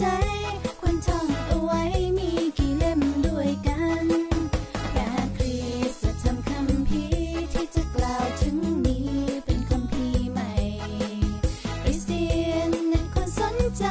ใจควรท่องเอาไว้มีกี่เล่มด้วยกันพรคริสตธรรคำพีที่จะกล่าวถึงนี้เป็นคำพีใหม่คริสียนนั้ควสนใจ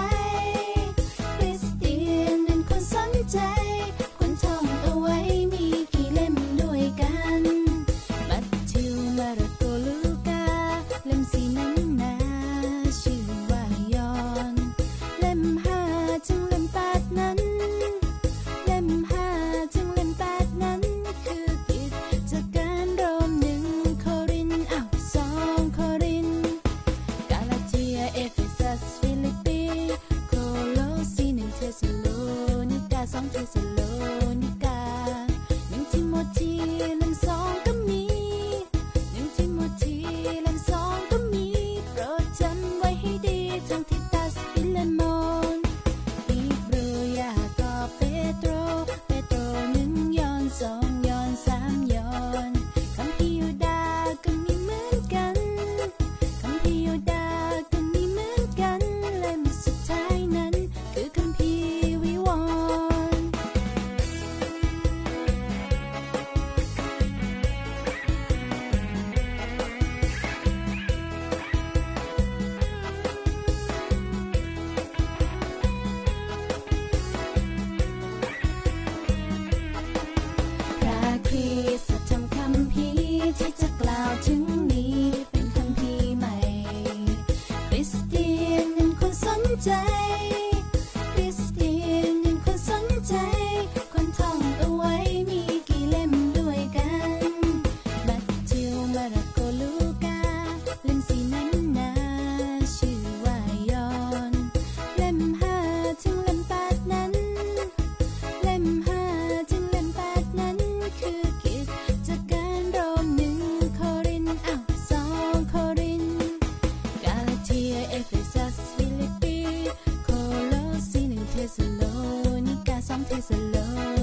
Filippi, Colossine, Thessalonica, Song Thessalonica. Thessaloniki, some Thessaloniki.